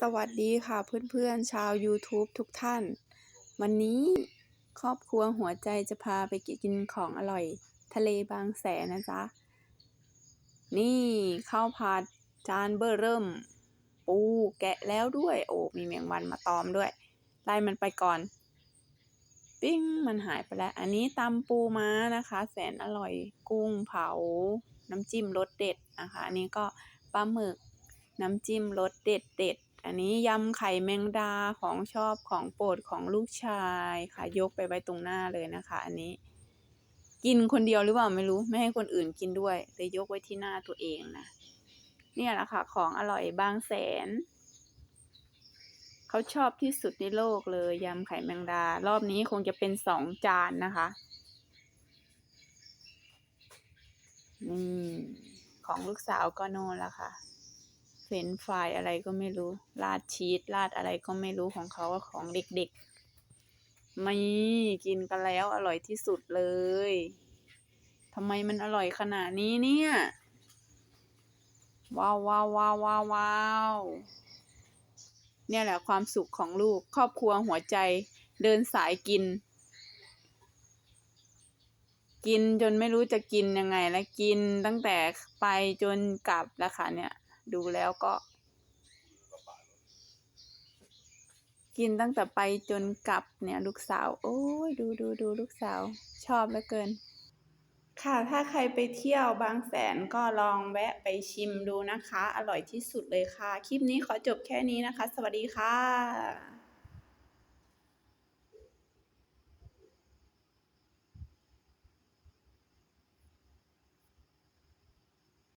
สวัสดีค่ะเพื่อนๆชาว YouTube ทุกท่าน วันนี้ครอบครัวหัวใจจะพาไปกินของอร่อย ทะเลบางแสนนะจ๊ะ นี่ข้าวผัดจานเบอร์เริ่ม ปูแกะแล้วด้วย โอ้มีแมงวันมาตอมด้วย ไล่มันไปก่อน ปิ้งมันหายไปแล้ว อันนี้ตำปูม้านะคะ แสนอร่อยกุ้งเผา น้ำจิ้มรสเด็ดนะคะ อันนี้ก็ปลาหมึกน้ำจิ้มรสเด็ดเด็ด อันนี้ยำไข่แมงดาของชอบของโปรดของลูกชายค่ะ ยกไปไว้ตรงหน้าเลยนะคะ อันนี้ กินคนเดียวหรือเปล่าไม่รู้ ไม่ให้คนอื่นกินด้วยเลยยกไว้ที่หน้าตัวเองนะเนี่ยแหละค่ะ ของอร่อยบางแสน เขาชอบที่สุดในโลกเลยยำไข่แมงดา รอบนี้คงจะเป็นสองจานนะคะนี่ของลูกสาวก็โน่นละค่ะ เฟรนฟรายอะไรก็ไม่รู้ ราดชีสราดอะไรก็ไม่รู้ของเขาของเด็กๆไม่กินกันแล้วอร่อยที่สุดเลยทำไมมันอร่อยขนาดนี้เนี่ย ว้าวว้าวว้าวว้าววาวเนี่ยแหละความสุขของลูกครอบครัวหัวใจเดินสายกิน กินจนไม่รู้จะกินยังไง แล้วกินตั้งแต่ไปจนกลับแล้วค่ะเนี่ย ดูแล้วก็ กินตั้งแต่ไปจนกลับเนี่ยลูกสาว โอ้ยดูดูดูลูกสาว ชอบเหลือเกิน ค่ะถ้าใครไปเที่ยวบางแสนก็ลองแวะไปชิมดูนะคะ อร่อยที่สุดเลยค่ะ คลิปนี้ขอจบแค่นี้นะคะ สวัสดีค่ะ